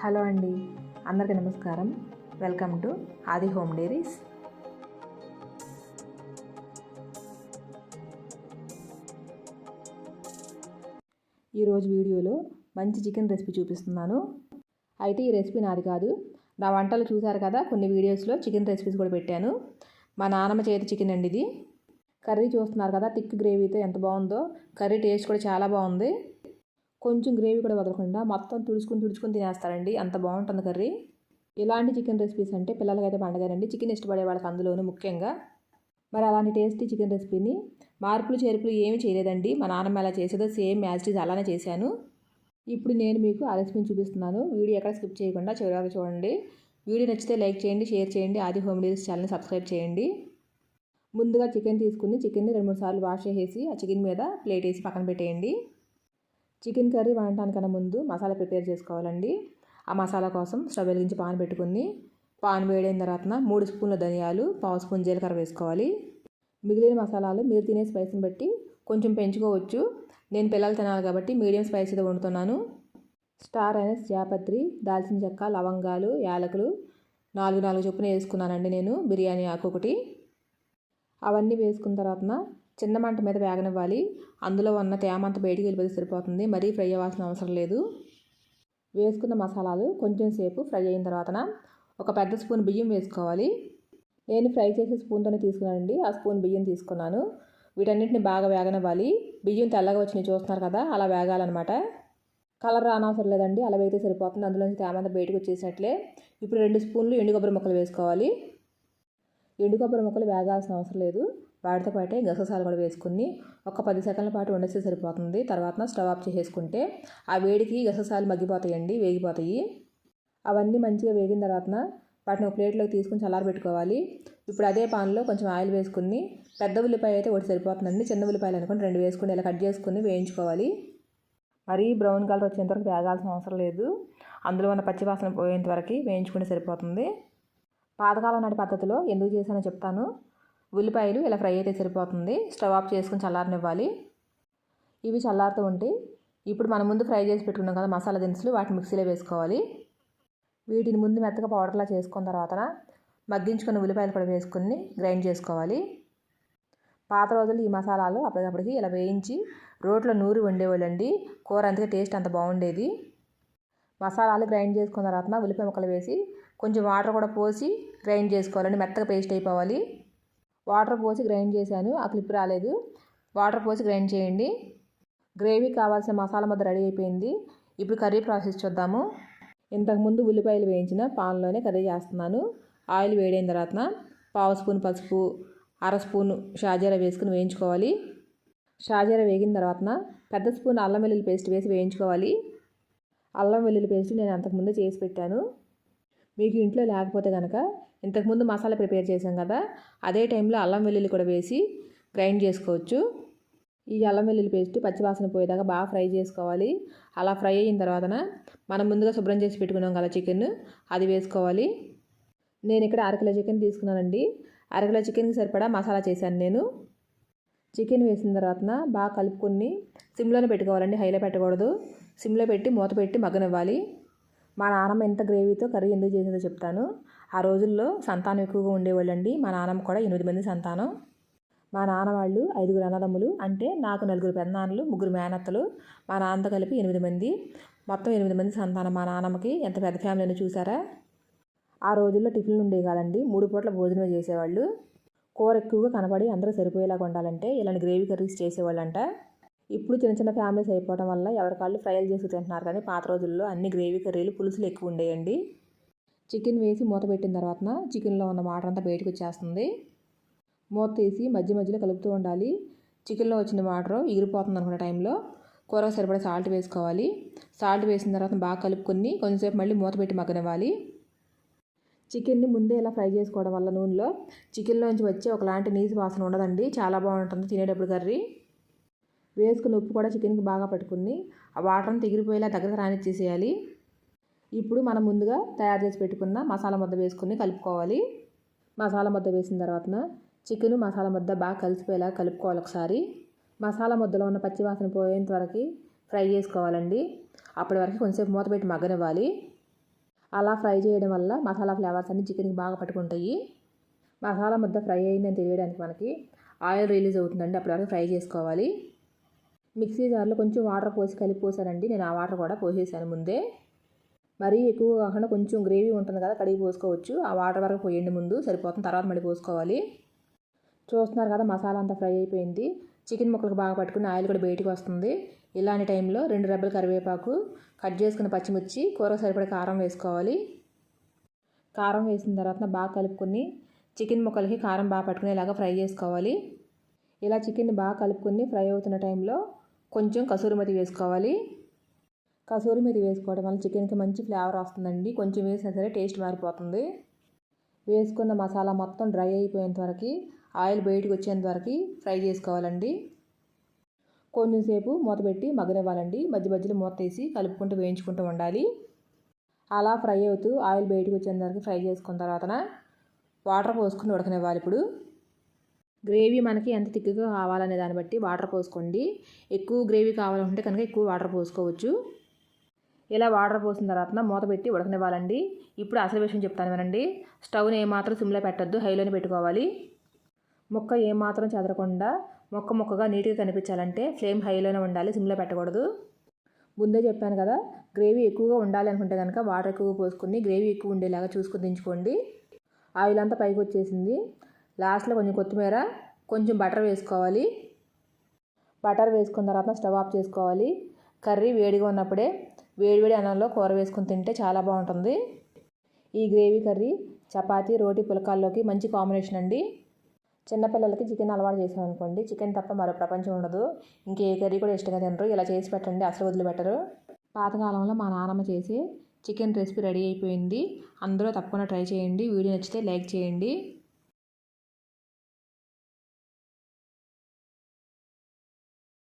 Hello అండి అందరికీ నమస్కారం. Welcome to Aadi home diaries. ఈరోజు వీడియోలో మంచి చికెన్ రెసిపీ చూపిస్తున్నాను. అయితే ఈ రెసిపీ నాది కాదు. నా వంటలు చూశారు కదా కొన్ని వీడియోస్లో చికెన్ రెసిపీస్ కూడా పెట్టాను. మా నాన్నమ్మ చేతి చికెన్ అండి ఇది. కర్రీ చూస్తున్నారు కదా థిక్ గ్రేవీతో ఎంత బాగుందో. కర్రీ టేస్ట్ కూడా చాలా బాగుంది. కొంచెం గ్రేవీ కూడా వదలకుండా మొత్తం తుడుచుకుని తుడుచుకుని తినేస్తారండి. అంత బాగుంటుంది కర్రీ. ఇలాంటి చికెన్ రెసిపీస్ అంటే పిల్లలకైతే పండగానండి. చికెన్ ఇష్టపడే వాళ్ళకి అందులోనూ ముఖ్యంగా. మరి అలాంటి టేస్టీ చికెన్ రెసిపీని మార్పులు చేర్పులు ఏమీ చేయలేదండి. మా నాన్నమ్మ ఎలా చేసేదో సేమ్ మ్యాజిటీస్ అలానే చేశాను. ఇప్పుడు నేను మీకు ఆ రెసిపీని చూపిస్తున్నాను. వీడియో ఎక్కడ స్కిప్ చేయకుండా చివరి చూడండి. వీడియో నచ్చితే లైక్ చేయండి షేర్ చేయండి ఆది హోమ్ డీల్స్ ఛానల్ని సబ్స్క్రైబ్ చేయండి. ముందుగా చికెన్ తీసుకుని చికెన్ని రెండు మూడు సార్లు వాష్ చేసేసి ఆ చికెన్ మీద ప్లేట్ వేసి పక్కన పెట్టేయండి. చికెన్ కర్రీ వండటానికన్నా ముందు మసాలా ప్రిపేర్ చేసుకోవాలండి. ఆ మసాలా కోసం స్టవ్ వెలిగించి పాన్ పెట్టుకుని పాన్ వేడైన తర్వాత మూడు స్పూన్ల ధనియాలు పావు స్పూన్ జీలకర్ర వేసుకోవాలి. మిగిలిన మసాలాలు మీరు తినే స్పైస్ని బట్టి కొంచెం పెంచుకోవచ్చు. నేను పిల్లలు తినాలి కాబట్టి మీడియం స్పైసీతో వండుతున్నాను. స్టార్ అయినస్ జాపత్రి దాల్చిన చెక్క లవంగాలు యాలకులు నాలుగు నాలుగు చొప్పున వేసుకున్నానండి నేను. బిర్యానీ ఆకు ఒకటి. అవన్నీ వేసుకున్న తర్వాత చిన్న మంట మీద వేగనివ్వాలి. అందులో ఉన్న తేమంత బయటికి వెళ్ళిపోతే సరిపోతుంది. మరీ ఫ్రై అవ్వాల్సిన అవసరం లేదు. వేసుకున్న మసాలాలు కొంచెం సేపు ఫ్రై అయిన తర్వాత ఒక పెద్ద స్పూన్ బియ్యం వేసుకోవాలి. నేను ఫ్రై చేసే స్పూన్తోనే తీసుకున్నానండి. ఆ స్పూన్ బియ్యం తీసుకున్నాను. వీటన్నిటిని బాగా వేగనివ్వాలి. బియ్యం తెల్లగా వచ్చినాయి చూస్తున్నారు కదా అలా వేగాలన్నమాట. కలర్ రానవసరం లేదండి. అలా వేగితే సరిపోతుంది. అందులోంచి తేమంత బయటకు వచ్చేసినట్లే. ఇప్పుడు రెండు స్పూన్లు ఎండు కొబ్బరి ముక్కలు వేసుకోవాలి. ఎండు కొబ్బరి ముక్కలు వేగాల్సిన అవసరం లేదు. వాటితో పాటే గసగసాలు కూడా వేసుకుని ఒక పది సెకండ్ల పాటు వండేస్తే సరిపోతుంది. తర్వాత స్టవ్ ఆఫ్ చేసేసుకుంటే ఆ వేడికి గసగసాలు మగ్గిపోతాయండి వేగిపోతాయి. అవన్నీ మంచిగా వేగిన తర్వాత వాటిని ఒక ప్లేట్లోకి తీసుకుని చల్లారబెట్టుకోవాలి ఇప్పుడు అదే పాన్లో కొంచెం ఆయిల్ వేసుకుని పెద్ద ఉల్లిపాయ అయితే ఒకటి సరిపోతుందండి. చిన్న ఉల్లిపాయలు అనుకుని రెండు వేసుకుని ఇలా కట్ చేసుకుని వేయించుకోవాలి. మరీ బ్రౌన్ కలర్ వచ్చేంతవరకు వేగాల్సిన అవసరం లేదు. అందులో ఉన్న పచ్చివాసన పోయేంత వరకు వేయించుకుంటే సరిపోతుంది. పాతకాలం నాటి పద్ధతిలో ఎందుకు చేశానో చెప్తాను. ఉల్లిపాయలు ఇలా ఫ్రై అయితే సరిపోతుంది. స్టవ్ ఆఫ్ చేసుకుని చల్లారనివ్వాలి. ఇవి చల్లారుతూ ఉంటే ఇప్పుడు మనం ముందు ఫ్రై చేసి పెట్టుకున్నాం కదా మసాలా దినుసులు వాటిని మిక్సీలో వేసుకోవాలి. వీటిని ముందు మెత్తగా పౌడర్లా చేసుకున్న తర్వాత మగ్గించుకున్న ఉల్లిపాయలు కూడా వేసుకుని గ్రైండ్ చేసుకోవాలి. పాత రోజులు ఈ మసాలాలు అప్పటికప్పటికి ఇలా వేయించి రోట్లో నూరి వండేవాళ్ళండి. కూర అందుకే టేస్ట్ అంత బాగుండేది. మసాలాలు గ్రైండ్ చేసుకున్న తర్వాత ఉల్లిపాయ ముక్కలు వేసి కొంచెం వాటర్ కూడా పోసి గ్రైండ్ చేసుకోవాలండి. మెత్తగా పేస్ట్ అయిపోవాలి. వాటర్ పోసి గ్రైండ్ చేశాను. ఆ క్లిప్ రాలేదు. వాటర్ పోసి గ్రైండ్ చేయండి. గ్రేవీ కావాల్సిన మసాలా ముద్ద రెడీ అయిపోయింది. ఇప్పుడు కర్రీ ప్రాసెస్ చూద్దాము. ఇంతకుముందు ఉల్లిపాయలు వేయించిన పాన్లోనే కర్రీ చేస్తున్నాను. ఆయిల్ వేడైన తర్వాత పావు స్పూన్ పసుపు అర స్పూన్ షాజీరా వేసుకుని వేయించుకోవాలి. షాజీరా వేగిన తర్వాత పెద్ద స్పూన్ అల్లం వెల్లుల్లి పేస్ట్ వేసి వేయించుకోవాలి. అల్లం వెల్లుల్లి పేస్ట్ నేను అంతకుముందే చేసి పెట్టాను. మీకు ఇంట్లో లేకపోతే కనుక ఇంతకుముందు మసాలా ప్రిపేర్ చేసాం కదా అదే టైంలో అల్లం వెల్లుల్లి కూడా వేసి గ్రైండ్ చేసుకోవచ్చు. ఈ అల్లం వెల్లుల్లి పేస్ట్ పచ్చివాసన పోయేదాకా బాగా ఫ్రై చేసుకోవాలి. అలా ఫ్రై అయిన తర్వాత మనం ముందుగా శుభ్రం చేసి పెట్టుకున్నాం కదా చికెన్ అది వేసుకోవాలి. నేను ఇక్కడ అరకిలో చికెన్ తీసుకున్నానండి. అరకిలో చికెన్కి సరిపడా మసాలా చేశాను నేను. చికెన్ వేసిన తర్వాత బాగా కలుపుకొని సిమ్లోనే పెట్టుకోవాలండి హైలో పెట్టకూడదు. సిమ్లో పెట్టి మూత పెట్టి మగ్గనివ్వాలి. మా నాన్నమ్మ ఎంత గ్రేవీతో కర్రీ ఎందుకు చేసిందో చెప్తాను. ఆ రోజుల్లో సంతానం ఎక్కువగా ఉండేవాళ్ళండి. మా నాన్నమ్మ కూడా ఎనిమిది మంది సంతానం. మా నాన్న వాళ్ళు ఐదుగురు అన్నదమ్ములు అంటే నాకు నలుగురు పెద్దనాన్నలు ముగ్గురు మేనత్తలు మా నాన్నతో కలిపి ఎనిమిది మంది. మొత్తం ఎనిమిది మంది సంతానం మా నాన్నమ్మకి. ఎంత పెద్ద ఫ్యామిలీని చూసారా? ఆ రోజుల్లో టిఫిన్లు ఉండేవి కాదండి. మూడు పూట్ల భోజనమే చేసేవాళ్ళు. కూర ఎక్కువగా కనబడి అందరూ సరిపోయేలాగా ఉండాలంటే ఇలాంటి గ్రేవీ కర్రీస్ చేసేవాళ్ళంట. ఇప్పుడు చిన్న చిన్న ఫ్యామిలీస్ అయిపోవడం వల్ల ఎవరికాళ్ళు ఫ్రైలు చేసి తింటున్నారు కానీ పాత రోజుల్లో అన్ని గ్రేవీ కర్రీలు పులుసులు ఎక్కువ ఉండేయండి. చికెన్ వేసి మూత పెట్టిన తర్వాత చికెన్లో ఉన్న వాటర్ అంతా బయటకు వచ్చేస్తుంది. మూత తీసి మధ్య మధ్యలో కలుపుతూ ఉండాలి. చికెన్లో వచ్చిన వాటర్ ఎగిరిపోతుంది అనుకున్న టైంలో కూర సరిపడా సాల్ట్ వేసుకోవాలి. సాల్ట్ వేసిన తర్వాత బాగా కలుపుకొని కొంచెంసేపు మళ్ళీ మూత పెట్టి మగ్గనివ్వాలి. చికెన్ని ముందే ఇలా ఫ్రై చేసుకోవడం వల్ల నూనెలో చికెన్లోంచి వచ్చే ఒకలాంటి నీసు వాసన ఉండదండి. చాలా బాగుంటుంది తినేటప్పుడు కర్రీ. వేసుకుని ఉప్పు కూడా చికెన్కి బాగా పట్టుకుని ఆ వాటర్ని తెగిరిపోయేలా దగ్గరకు రానిచ్చేసేయాలి. ఇప్పుడు మనం ముందుగా తయారు చేసి పెట్టుకున్న మసాలా ముద్ద వేసుకుని కలుపుకోవాలి. మసాలా ముద్ద వేసిన తర్వాత చికెన్ మసాలా ముద్ద బాగా కలిసిపోయేలా కలుపుకోవాలి ఒకసారి. మసాలా ముద్దలో ఉన్న పచ్చివాసన పోయేంత వరకు ఫ్రై చేసుకోవాలండి. అప్పటి వరకు కొంచెంసేపు మూత పెట్టి మగ్గనివ్వాలి. అలా ఫ్రై చేయడం వల్ల మసాలా ఫ్లేవర్స్ అన్ని చికెన్కి బాగా పట్టుకుంటాయి. మసాలా ముద్ద ఫ్రై అయిందని తెలియడానికి మనకి ఆయిల్ రిలీజ్ అవుతుందండి. అప్పటి వరకు ఫ్రై చేసుకోవాలి. మిక్సీ జార్లో కొంచెం వాటర్ పోసి కలిపి పోసానండి. నేను ఆ వాటర్ కూడా పోసేసాను ముందే. మరీ ఎక్కువ కాకుండా కొంచెం గ్రేవీ ఉంటుంది కదా కడిగి పోసుకోవచ్చు. ఆ వాటర్ వరకు పోయండి ముందు సరిపోతుంది. తర్వాత మళ్ళీ పోసుకోవాలి. చూస్తున్నారు కదా మసాలా అంతా ఫ్రై అయిపోయింది. చికెన్ ముక్కలకు బాగా పట్టుకుని ఆయిల్ కూడా బయటికి వస్తుంది. ఇలాంటి టైంలో రెండు రెబ్బల కరివేపాకు కట్ చేసుకున్న పచ్చిమిర్చి కూర సరిపడే కారం వేసుకోవాలి. కారం వేసిన తర్వాత బాగా కలుపుకొని చికెన్ ముక్కలకి కారం బాగా పట్టుకునేలాగా ఫ్రై చేసుకోవాలి. ఇలా చికెన్ బాగా కలుపుకొని ఫ్రై అవుతున్న టైంలో కొంచెం కసూరి మెతి వేసుకోవాలి. కసూరి మెతి వేసుకోవడం వల్ల చికెన్కి మంచి ఫ్లేవర్ వస్తుందండి. కొంచెం వేసినా సరే టేస్ట్ మారిపోతుంది. వేసుకున్న మసాలా మొత్తం డ్రై అయిపోయేంత వరకు ఆయిల్ బయటకు వచ్చేంత వరకు ఫ్రై చేసుకోవాలండి. కొంచెంసేపు మూత పెట్టి మగ్గనివ్వాలండి. మధ్య మధ్యలో మూత వేసి కలుపుకుంటూ వేయించుకుంటూ ఉండాలి. అలా ఫ్రై అవుతూ ఆయిల్ బయటకు వచ్చేంత వరకు ఫ్రై చేసుకున్న తర్వాత వాటర్ పోసుకుని ఉడకనివ్వాలి ఇప్పుడు. గ్రేవీ మనకి ఎంత తిక్కుగా కావాలనే దాన్ని బట్టి వాటర్ పోసుకోండి. ఎక్కువ గ్రేవీ కావాలంటే కనుక ఎక్కువ వాటర్ పోసుకోవచ్చు. ఇలా వాటర్ పోసిన తర్వాత మూత పెట్టి ఉడకనివ్వాలండి. ఇప్పుడు అసలు విషయం చెప్తాను వినండి. స్టవ్ని ఏమాత్రం సిమ్లో పెట్టద్దు హైలోనే పెట్టుకోవాలి. ముక్క ఏమాత్రం చెదరకుండా మొక్క మొక్కగా నీట్గా కనిపించాలంటే ఫ్లేమ్ హైలోనే ఉండాలి సిమ్లో పెట్టకూడదు. ముందే చెప్పాను కదా గ్రేవీ ఎక్కువగా ఉండాలి అనుకుంటే కనుక వాటర్ ఎక్కువ పోసుకుని గ్రేవీ ఎక్కువ ఉండేలాగా చూసుకుని దించుకోండి. ఆయిల్ అంతా పైకి వచ్చేసింది. లాస్ట్లో కొంచెం కొత్తిమీర కొంచెం బటర్ వేసుకోవాలి. బటర్ వేసుకున్న తర్వాత స్టవ్ ఆఫ్ చేసుకోవాలి. కర్రీ వేడిగా ఉన్నప్పుడే వేడివేడి అన్నంలో కూర వేసుకుని తింటే చాలా బాగుంటుంది. ఈ గ్రేవీ కర్రీ చపాతీ రోటీ పులకాల్లోకి మంచి కాంబినేషన్ అండి. చిన్నపిల్లలకి చికెన్ అలవాటు చేసామనుకోండి చికెన్ తప్ప మరో ప్రపంచం ఉండదు. ఇంకే కర్రీ కూడా ఇష్టంగా తినరు. ఇలా చేసి పెట్టండి అసలు వదిలిపెట్టరు. పాతకాలంలో మా నాన్నమ్మ చేసి చికెన్ రెసిపీ రెడీ అయిపోయింది. అందరూ తప్పకుండా ట్రై చేయండి. వీడియో నచ్చితే లైక్ చేయండి.